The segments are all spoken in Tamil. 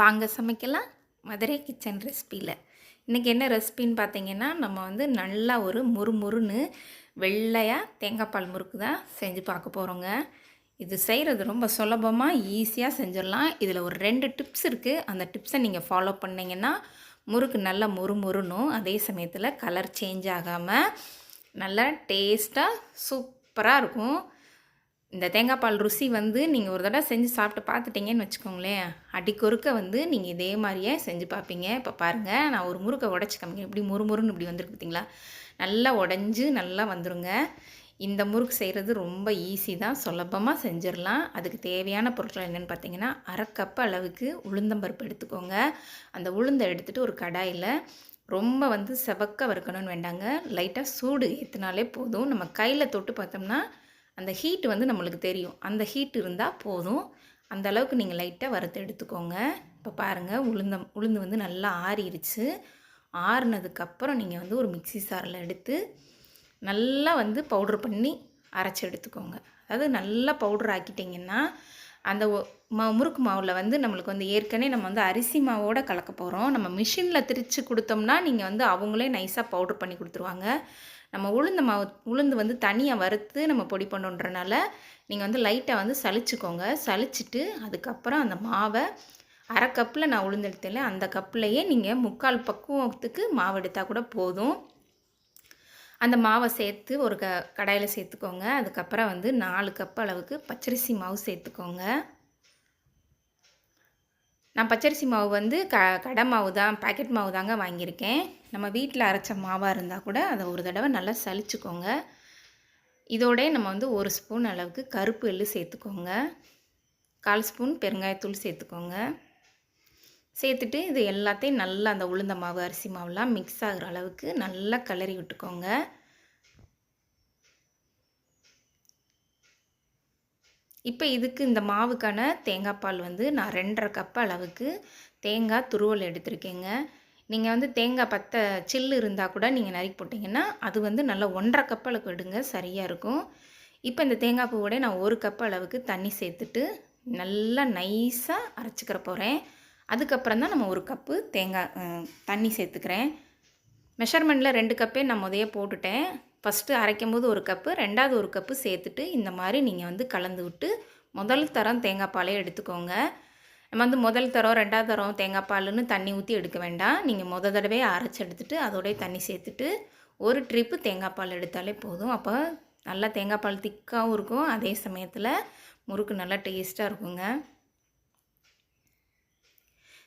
வாங்க சமைக்கலாம். மதுரை கிச்சன் ரெசிப்பியில் இன்றைக்கி என்ன ரெசிபின்னு பார்த்தீங்கன்னா நம்ம வந்து நல்லா ஒரு முறுமுறுன்னு வெள்ளையாக தேங்காய் பால் முறுக்கு தான் செஞ்சு பார்க்க போகிறோங்க இது செய்கிறது ரொம்ப சுலபமாக ஈஸியாக செஞ்சிடலாம். இதில் ஒரு ரெண்டு டிப்ஸ் இருக்குது அந்த டிப்ஸை நீங்கள் ஃபாலோ பண்ணிங்கன்னா முறுக்கு நல்லா முறுமுறுணும் அதே சமயத்தில் கலர் சேஞ்ச் ஆகாமல் நல்லா டேஸ்ட்டாக சூப்பராக இருக்கும். இந்த தேங்காய் பால் ருசி வந்து நீங்கள் ஒரு தடவை செஞ்சு சாப்பிட்டு பார்த்துட்டீங்கன்னு வச்சுக்கோங்களேன். அடிக்கொருக்க வந்து நீங்கள் இதே மாதிரியே செஞ்சு பார்ப்பீங்க. இப்போ பாருங்கள் நான் ஒரு முறுக்கை உடச்சி காமிங்க இப்படி முறுமுறுன்னு இப்படி வந்துருக்கு பார்த்தீங்களா? நல்லா உடஞ்சி நல்லா வந்துருங்க. இந்த முறுக்கு செய்கிறது ரொம்ப ஈஸி தான். சுலபமாக செஞ்சிடலாம். அதுக்கு தேவையான பொருட்கள் என்னென்னு பார்த்தீங்கன்னா அரை கப் அளவுக்கு உளுந்தம்பருப்பு எடுத்துக்கோங்க. அந்த உளுந்தை எடுத்துகிட்டு ஒரு கடாயில் ரொம்ப வந்து செவக்க வறுக்கணும்னு வேண்டாங்க. லைட்டாக சூடு ஏற்றினாலே போதும். நம்ம கையில் தொட்டு பார்த்தோம்னா அந்த ஹீட் வந்து நம்மளுக்கு தெரியும். அந்த ஹீட் இருந்தால் போதும். அந்த அளவுக்கு நீங்கள் லைட்டாக வறுத்து எடுத்துக்கோங்க. இப்போ பாருங்கள் உளுந்தம் உளுந்து வந்து நல்லா ஆறிடுச்சு ஆறுனதுக்கப்புறம் நீங்கள் வந்து ஒரு மிக்சி சாரில் எடுத்து நல்லா வந்து பவுட்ரு பண்ணி அரைச்சி எடுத்துக்கோங்க. அதாவது நல்லா பவுட்ரு ஆக்கிட்டிங்கன்னா அந்த மா முறுக்கு மாவில் வந்து நம்மளுக்கு வந்து ஏற்கனவே நம்ம வந்து அரிசி மாவோடு கலக்க போகிறோம் நம்ம மிஷினில் திரித்து கொடுத்தோம்னா நீங்கள் வந்து அவங்களே நைஸாக பவுட்ரு பண்ணி கொடுத்துருவாங்க. நம்ம உளுந்து மாவு உளுந்து வந்து தனியாக வறுத்து நம்ம பொடி பண்ணுன்றனால நீங்கள் வந்து லைட்டாக வந்து சளிச்சுக்கோங்க. சளிச்சிட்டு அதுக்கப்புறம் அந்த மாவை அரை கப்பில் நான் உளுந்தெடுத்தேன் அந்த கப்லையே நீங்கள் முக்கால் பக்குவத்துக்கு மாவு எடுத்தால் கூட போதும். அந்த மாவை சேர்த்து ஒரு க கடாயில் சேர்த்துக்கோங்க. அதுக்கப்புறம் வந்து நாலு கப் அளவுக்கு பச்சரிசி மாவு சேர்த்துக்கோங்க. நான் பச்சரிசி மாவு வந்து க கடை மாவு தான் பேக்கெட் மாவு தாங்க வாங்கியிருக்கேன். நம்ம வீட்டில் அரைச்ச மாவாக இருந்தால் கூட அதை ஒரு தடவை நல்லா சலிச்சுக்கோங்க. இதோட நம்ம வந்து ஒரு ஸ்பூன் அளவுக்கு கருப்பு எள்ளு சேர்த்துக்கோங்க. கால் ஸ்பூன் பெருங்காயத்தூள் சேர்த்துக்கோங்க. சேர்த்துட்டு இது எல்லாத்தையும் நல்லா அந்த உளுந்த மாவு அரிசி மாவுலாம் மிக்ஸ் ஆகிற அளவுக்கு நல்லா கிளறி விட்டுக்கோங்க. இப்போ இதுக்கு இந்த மாவுக்கான தேங்காய் பால் வந்து நான் ரெண்டரை கப் அளவுக்கு தேங்காய் துருவல் எடுத்திருக்கேங்க. நீங்கள் வந்து தேங்காய் பற்ற சில்லு இருந்தால் கூட நீங்கள் நறுக்கி போட்டிங்கன்னா அது வந்து நல்லா ஒன்றரை கப் அளவுக்கு எடுங்க சரியாக இருக்கும். இப்போ இந்த தேங்காய் பூவோட நான் ஒரு கப் அளவுக்கு தண்ணி சேர்த்துட்டு நல்லா நைஸாக அரைச்சிக்கிற போகிறேன் அதுக்கப்புறம் தான் நம்ம ஒரு கப்பு தேங்காய் தண்ணி சேர்த்துக்கிறேன். மெஷர்மெண்ட்டில் ரெண்டு கப்பே நான் முதைய போட்டுட்டேன். ஃபஸ்ட்டு அரைக்கும் போது ஒரு கப்பு ரெண்டாவது ஒரு கப்பு சேர்த்துட்டு இந்த மாதிரி நீங்கள் வந்து கலந்து விட்டு முதல் தரம் தேங்காய் பாலே எடுத்துக்கோங்க. நம்ம வந்து முதல் தரம் ரெண்டாவது தரம் தேங்காய் பாலுன்னு தண்ணி ஊற்றி எடுக்க வேண்டாம். நீங்கள் முத தடவை அரைச்சி எடுத்துட்டு அதோடய தண்ணி சேர்த்துட்டு ஒரு ட்ரிப்பு தேங்காய் பால் எடுத்தாலே போதும். அப்போ நல்லா தேங்காய் பால் திக்காகவும் இருக்கும். அதே சமயத்தில் முறுக்கு நல்லா டேஸ்ட்டாக இருக்குங்க.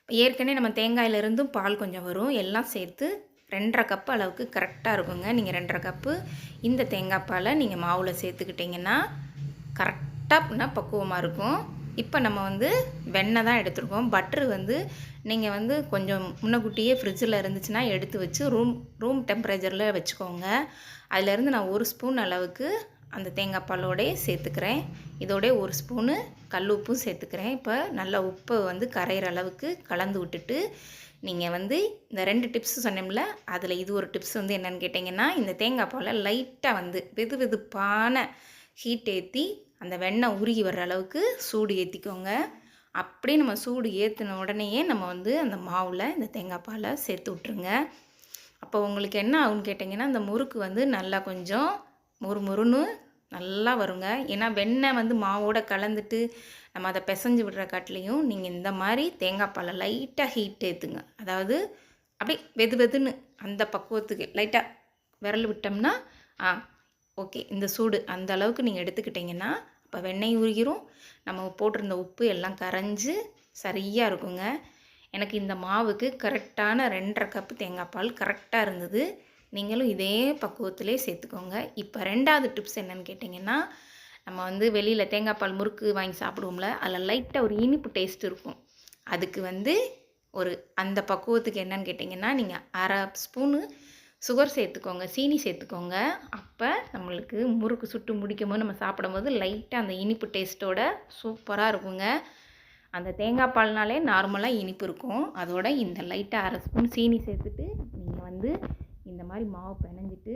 ஏற்கனவே நம்ம தேங்காயிலிருந்தும் பால் கொஞ்சம் வரும். எல்லாம் சேர்த்து ரெண்டரை கப்பு அளவுக்கு கரெக்டாக இருக்குங்க. நீங்கள் ரெண்டரை கப்பு இந்த தேங்காய் பாலை நீங்கள் மாவில் சேர்த்துக்கிட்டிங்கன்னா கரெக்டாக பக்குவமாக இருக்கும். இப்போ நம்ம வந்து வெண்ணெய் தான் எடுத்துருக்கோம். பட்ரு வந்து நீங்கள் வந்து கொஞ்சம் முன்னக்கூட்டியே ஃப்ரிட்ஜில் இருந்துச்சுன்னா எடுத்து வச்சு ரூம் ரூம் டெம்பரேச்சரில் வச்சுக்கோங்க. அதிலேருந்து நான் ஒரு ஸ்பூன் அளவுக்கு அந்த தேங்காய் பாலோடய சேர்த்துக்கிறேன். இதோடய ஒரு ஸ்பூனு கல் உப்பும் சேர்த்துக்கிறேன். இப்போ நல்லா உப்பை வந்து கரையிற அளவுக்கு கலந்து விட்டுட்டு நீங்கள் வந்து இந்த ரெண்டு டிப்ஸ் சொன்னோம்ல அதில் இது ஒரு டிப்ஸ் வந்து என்னென்னு கேட்டிங்கன்னா இந்த தேங்காய் பாலை லைட்டாக வந்து வெது வெதுப்பான ஹீட் ஏற்றி அந்த வெண்ணெய் உருகி வர்ற அளவுக்கு சூடு ஏற்றிக்கோங்க அப்படி நம்ம சூடு ஏற்றின உடனேயே நம்ம வந்து அந்த மாவில் இந்த தேங்காய் பாலை சேர்த்து விட்ருங்க அப்போ உங்களுக்கு என்ன ஆகுன்னு கேட்டிங்கன்னா அந்த முறுக்கு வந்து நல்லா கொஞ்சம் மொறு மொறுன்னு நல்லா வருங்க. ஏன்னா வெண்ணெய் வந்து மாவோட கலந்துட்டு நம்ம அதை பிசைஞ்சு விடுற காட்டிலையும் நீங்கள் இந்த மாதிரி தேங்காய் பாலை லைட்டாக ஹீட் ஏற்றுங்க அதாவது அப்படியே வெது வெதுன்னு அந்த பக்குவத்துக்கு லைட்டாக விரல் விட்டோம்னா ஆ ஓகே இந்த சூடு அந்த அளவுக்கு நீங்கள் எடுத்துக்கிட்டிங்கன்னா அப்போ வெண்ணெய் உருகிரும். நம்ம போட்டிருந்த உப்பு எல்லாம் கரைஞ்சி சரியாக இருக்குங்க. எனக்கு இந்த மாவுக்கு கரெக்டான ரெண்டரை கப்பு தேங்காய் பால் கரெக்டாக இருந்தது. நீங்களும் இதே பக்குவத்திலே சேர்த்துக்கோங்க. இப்போ ரெண்டாவது டிப்ஸ் என்னென்னு கேட்டிங்கன்னா நம்ம வந்து வெளியில் தேங்காய் பால் முறுக்கு வாங்கி சாப்பிடுவோம்ல அதில் லைட்டாக ஒரு இனிப்பு டேஸ்ட் இருக்கும். அதுக்கு வந்து ஒரு அந்த பக்குவத்துக்கு என்னன்னு கேட்டிங்கன்னா நீங்கள் அரை ஸ்பூனு சுகர் சேர்த்துக்கோங்க சீனி சேர்த்துக்கோங்க. அப்போ நம்மளுக்கு முறுக்கு சுட்டு முடிக்கும் போது நம்ம சாப்பிடும்போது லைட்டாக அந்த இனிப்பு டேஸ்ட்டோட சூப்பராக இருக்குங்க. அந்த தேங்காய் பால்னாலே நார்மலாக இனிப்பு இருக்கும். அதோட இந்த லைட்டாக அரை ஸ்பூன் சீனி சேர்த்துட்டு நீங்கள் வந்து இந்த மாதிரி மாவு பிணைஞ்சிட்டு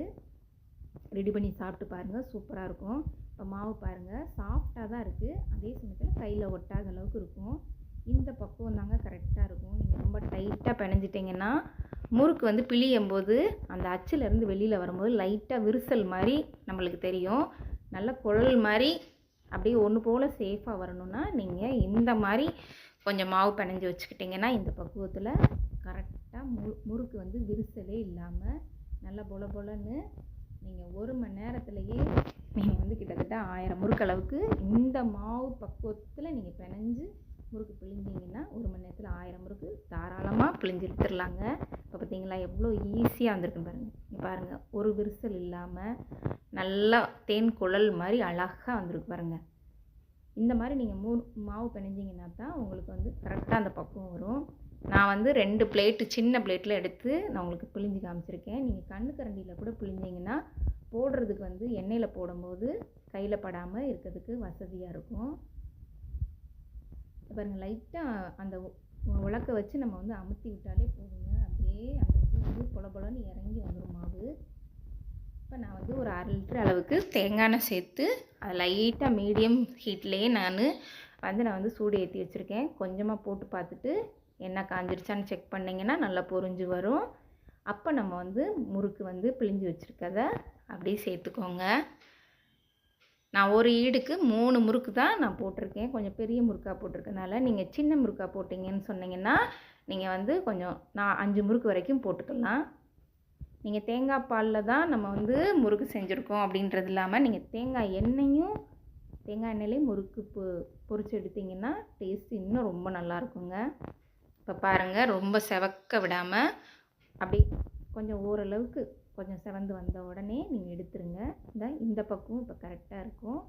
ரெடி பண்ணி சாப்பிட்டு பாருங்கள் சூப்பராக இருக்கும். இப்போ மாவு பாருங்கள் சாஃப்டாக தான் இருக்குது அதே சமயத்தில் கையில் ஒட்டாத அளவுக்கு இருக்கும். இந்த பக்குவம் தாங்க கரெக்டாக இருக்கும். நீங்கள் ரொம்ப டைட்டாக பிணைஞ்சிட்டிங்கன்னா முறுக்கு வந்து பிழியும் போது அந்த அச்சிலேருந்து வெளியில் வரும்போது லைட்டாக விரிசல் மாதிரி நம்மளுக்கு தெரியும். நல்ல குழல் மாதிரி அப்படியே ஒன்று போல் சேஃபாக வரணும்னா நீங்கள் இந்த மாதிரி கொஞ்சம் மாவு பிணைஞ்சி வச்சுக்கிட்டிங்கன்னா இந்த பக்குவத்தில் கரெக்ட் கரெக்டாக மு முறுக்கு வந்து விரிசலே இல்லாமல் நல்லா பொல பொலன்னு நீங்கள் ஒரு மணி நேரத்துலையே நீங்கள் வந்து கிட்டத்தட்ட ஆயிரம் முறுக்கு அளவுக்கு இந்த மாவு பக்குவத்தில் நீங்கள் பிணைஞ்சு முறுக்கு பிழிஞ்சிங்கன்னா ஒரு மணி நேரத்தில் ஆயிரம் முறுக்கு தாராளமாக பிழிஞ்சு எடுத்துடலாங்க. இப்போ பார்த்தீங்களா எவ்வளோ ஈஸியாக வந்திருக்குன்னு பாருங்கள் பாருங்கள் ஒரு விரிசல் இல்லாமல் நல்லா தேன் குழல் மாதிரி அழகாக வந்திருக்கு பாருங்கள் இந்த மாதிரி நீங்கள் மூ மாவு பிணைஞ்சிங்கன்னா தான் உங்களுக்கு வந்து கரெக்டாக அந்த பக்குவம் வரும். நான் வந்து ரெண்டு பிளேட்டு சின்ன பிளேட்டில் எடுத்து நான் உங்களுக்கு பிழிஞ்சு காமிச்சிருக்கேன். நீங்கள் கண்ணு கரண்டியில் கூட பிழிஞ்சிங்கன்னா போடுறதுக்கு வந்து எண்ணெயில் போடும்போது கையில் படாமல் இருக்கிறதுக்கு வசதியாக இருக்கும். பாருங்கள் லைட்டாக அந்த உலக்க வச்சு நம்ம வந்து அமுத்தி விட்டாலே போதுங்க. அப்படியே அந்த இது வந்து பொல பொலன்னு இறங்கி வந்துடும் மாவு. இப்போ நான் வந்து ஒரு அரை லிட்டர் அளவுக்கு தேங்காய் எண்ணெய் சேர்த்து அதை லைட்டாக மீடியம் ஹீட்லேயே நான் வந்து நான் வந்து சூடு ஏற்றி வச்சுருக்கேன். கொஞ்சமாக போட்டு பார்த்துட்டு எண்ணெய் காஞ்சிருச்சான்னு செக் பண்ணிங்கன்னா நல்லா பொறிஞ்சு வரும். அப்போ நம்ம வந்து முறுக்கு வந்து பிழிஞ்சு வச்சுருக்கத அப்படியே சேர்த்துக்கோங்க. நான் ஒரு ஈடுக்கு மூணு முறுக்கு தான் நான் போட்டிருக்கேன். கொஞ்சம் பெரிய முறுக்காக போட்டிருக்கனால நீங்கள் சின்ன முறுக்காக போட்டிங்கன்னு சொன்னீங்கன்னா நீங்கள் வந்து கொஞ்சம் நான் அஞ்சு முறுக்கு வரைக்கும் போட்டுக்கலாம். நீங்கள் தேங்காய் பாலில் தான் நம்ம வந்து முறுக்கு செஞ்சுருக்கோம் அப்படின்றது இல்லாமல் நீங்கள் தேங்காய் எண்ணெயும் தேங்காய் எண்ணெயிலையும் முறுக்கு பொ பொறிச்சு எடுத்தீங்கன்னா டேஸ்ட் இன்னும் ரொம்ப நல்லா இருக்குங்க. இப்போ பாருங்கள் ரொம்ப செவக்க விடாமல் அப்படி கொஞ்சம் ஓரளவுக்கு கொஞ்சம் செவந்து வந்த உடனே நீங்கள் எடுத்துருங்க. இந்த இந்த பக்கம் இப்போ கரெக்டாக இருக்கும்.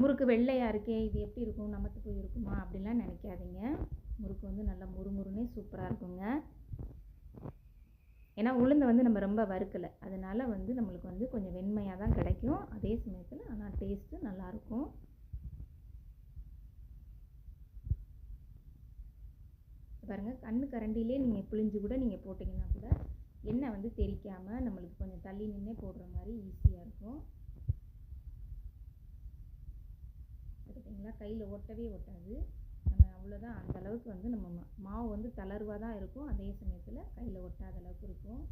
முறுக்கு வெள்ளையாக இருக்கே இது எப்படி இருக்கும் நமத்து போய் இருக்குமா அப்படிலாம் நினைக்காதீங்க. முறுக்கு வந்து நல்லா முறுமுறுனே சூப்பராக இருக்குங்க. ஏன்னா உளுந்தை வந்து நம்ம ரொம்ப வறுக்கலை. அதனால் வந்து நம்மளுக்கு வந்து கொஞ்சம் வெண்மையாக தான் கிடைக்கும். அதே சமயத்தில் ஆனால் டேஸ்ட்டு நல்லாயிருக்கும் பாருங்கள் கண்ணு கரண்டிலே நீங்கள் பிழிஞ்சு கூட நீங்கள் போட்டிங்கன்னா கூட எண்ணெய் வந்து தெரிக்காமல் நம்மளுக்கு கொஞ்சம் தள்ளி நின்னே போடுற மாதிரி ஈஸியாக இருக்கும். பார்த்தீங்களா கையில் ஒட்டவே ஒட்டாது. நம்ம அவ்வளோதான் அந்த அளவுக்கு வந்து நம்ம மா- மாவு வந்து தளர்வாக தான் இருக்கும். அதே சமயத்தில் கையில் ஒட்டாத அளவுக்கு இருக்கும்.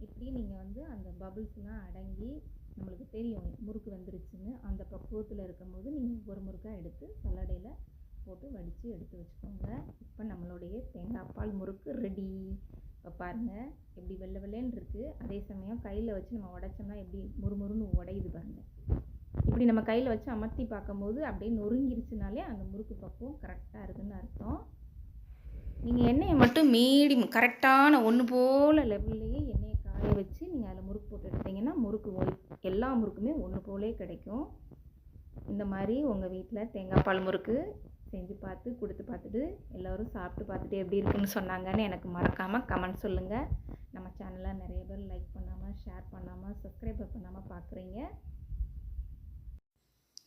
இப்படி நீங்கள் வந்து அந்த பபுள்ஸ்லாம் அடங்கி நம்மளுக்கு தெரியும் முறுக்கு வந்துருச்சுன்னு. அந்த பக்குவத்தில் இருக்கும்போது நீங்கள் ஒரு முறுக்காக எடுத்து சல்லடையில் போட்டு வடித்து எடுத்து வச்சுக்கோங்க. இப்போ நம்மளுடைய தேங்காய் பால் முறுக்கு ரெடி இப்போ பாருங்கள் எப்படி வெள்ளை வெள்ளைன்னு இருக்குது அதே சமயம் கையில் வச்சு நம்ம உடைச்சோம்னா எப்படி முறுமுறுன்னு உடையுது பாருங்கள் இப்படி நம்ம கையில் வச்சு அமர்த்தி பார்க்கும்போது அப்படியே நொறுங்கிருச்சுனாலே அந்த முறுக்கு பக்குவம் கரெக்டாக இருக்குதுன்னு அர்த்தம். நீங்கள் எண்ணெயை மட்டும் மீடியம் கரெக்டான ஒன்று போல் லெவல்லையே எண்ணெயை காய வச்சு நீங்கள் அதில் முறுக்கு போட்டு எடுத்தீங்கன்னா முறுக்கு எல்லா முறுக்குமே ஒன்று போலே கிடைக்கும். இந்த மாதிரி உங்கள் வீட்டில் தேங்காய் பால் முறுக்கு செஞ்சு பார்த்து கொடுத்து பார்த்துட்டு எல்லோரும் சாப்பிட்டு பார்த்துட்டு எப்படி இருக்குன்னு சொன்னாங்கன்னு எனக்கு மறக்காமல் கமெண்ட் சொல்லுங்கள் நம்ம சேனலை நிறைய பேர் லைக் பண்ணாமல் ஷேர் பண்ணாமல் சப்ஸ்கிரைப் பண்ணாமல் பார்க்குறீங்க.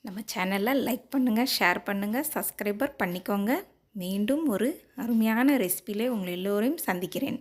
நம்ம சேனலை லைக் பண்ணுங்கள் ஷேர் பண்ணுங்கள் சப்ஸ்கிரைபர் பண்ணிக்கோங்க. மீண்டும் ஒரு அருமையான ரெசிபியில் உங்கள் எல்லோரையும் சந்திக்கிறேன்.